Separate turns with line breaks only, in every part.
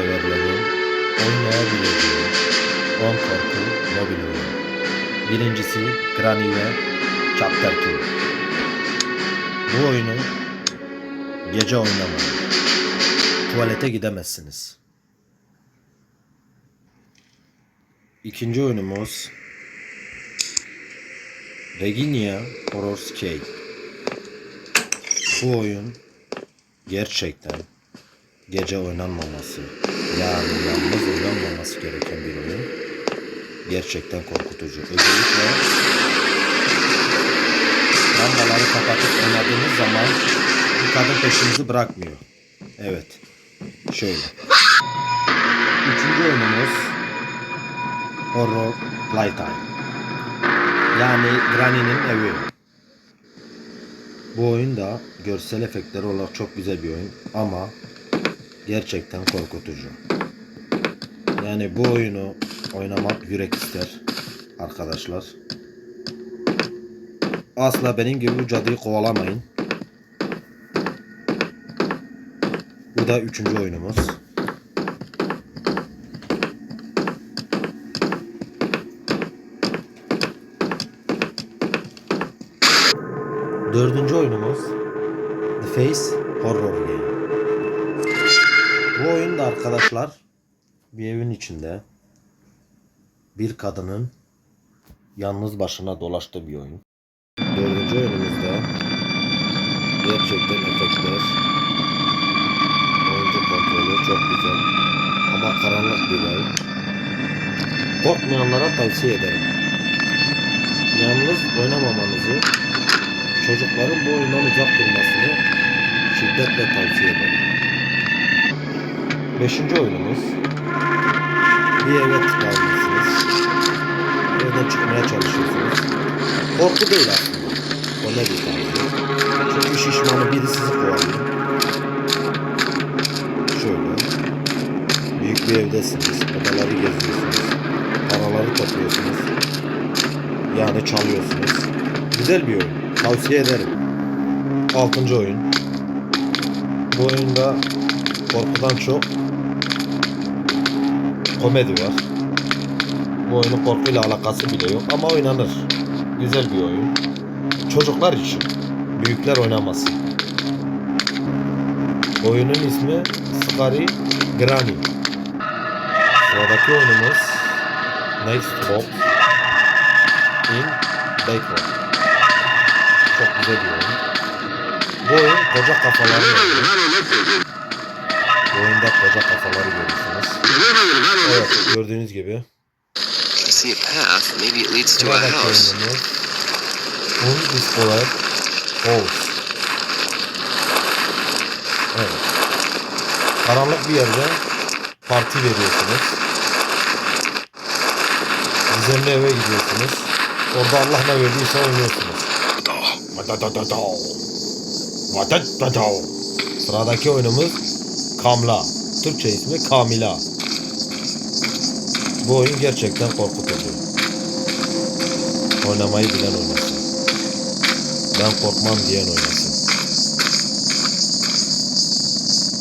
severlerin oynayabileceği 10 korku mobil oyunu. Birincisi Granny ve Chapter 2. Bu oyunu gece oynamayın. Tuvalete gidemezsiniz. İkinci oyunumuz Reginia Horror Scale. Bu oyun gerçekten gece oynanmaması yani yalnız oynanmaması gereken bir oyun. Gerçekten korkutucu. Özellikle lambaları kapatıp oynadığınız zaman bir kadın peşinizi bırakmıyor. Evet. Şöyle. Üçüncü oyunumuz Horror Playtime. Yani Granny'nin evi. Bu oyun da görsel efektleri olarak çok güzel bir oyun ama gerçekten korkutucu. Yani bu oyunu oynamak yürek ister arkadaşlar. Asla benim gibi bu cadıyı kovalamayın. Bu da üçüncü oyunumuz. Dördüncü oyunumuz The Face Horror Game. Bu oyunda arkadaşlar bir evin içinde bir kadının yalnız başına dolaştığı bir oyun. Dördüncü oyunumuzda gerçekten efektler, oyuncu kontrolü çok güzel ama karanlık bir oyun. Korkmayanlara tavsiye ederim. Yalnız oynamamanızı, çocukların bu oyundan uzak durmasını şiddetle tavsiye ederim. Beşinci oyunumuz bir eve tıklanmışsınız. Evden çıkmaya çalışıyorsunuz. Korku değil aslında. Komedi tarzı. Çünkü şişmanı biri sizi kovalıyor. Şöyle. Büyük bir evdesiniz. Odaları geziyorsunuz. Paraları topluyorsunuz. Yani çalıyorsunuz. Güzel bir oyun. Tavsiye ederim. Altıncı oyun. Bu oyunda korkudan çok komedi var. Bu oyunun korkuyla alakası bile yok ama oynanır. Güzel bir oyun. Çocuklar için. Büyükler oynamasın. Oyunun ismi Scary Granny. Sıradaki oyunumuz Next Stop in Backward. Çok güzel bir oyun. Bu oyun koca kafaları oyunu. Bu oyunda koca kafaları görürsünüz. Evet gördüğünüz gibi.
See a path. Maybe it leads to a house.
Discover House. Evet. Karanlık bir yerde parti veriyorsunuz. Gizemli eve gidiyorsunuz. Orada Allah ne verdiyse oynuyorsunuz. Sıradaki oyunumuz Kamla. Türkçe ismi Kamila. Bu oyun gerçekten korkutucu. Oynamayı bilen oynasın. Ben korkmam diyen oynasın.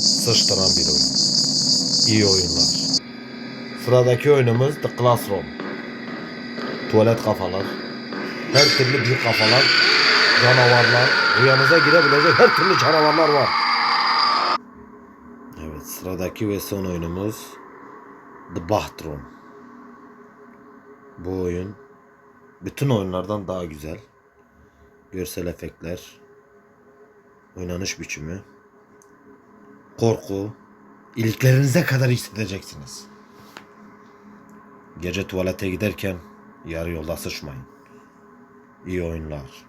Sıçtıran bir oyun. İyi oyunlar. Sıradaki oyunumuz The Classroom. Tuvalet kafalar. Her türlü büyük kafalar. Canavarlar. Rüyanıza girebilecek her türlü canavarlar var. Evet sıradaki ve son oyunumuz The Bathroom. Bu oyun bütün oyunlardan daha güzel. Görsel efektler, oynanış biçimi, korku, iliklerinize kadar hissedeceksiniz. Gece tuvalete giderken yarı yolda sıçmayın. İyi oyunlar.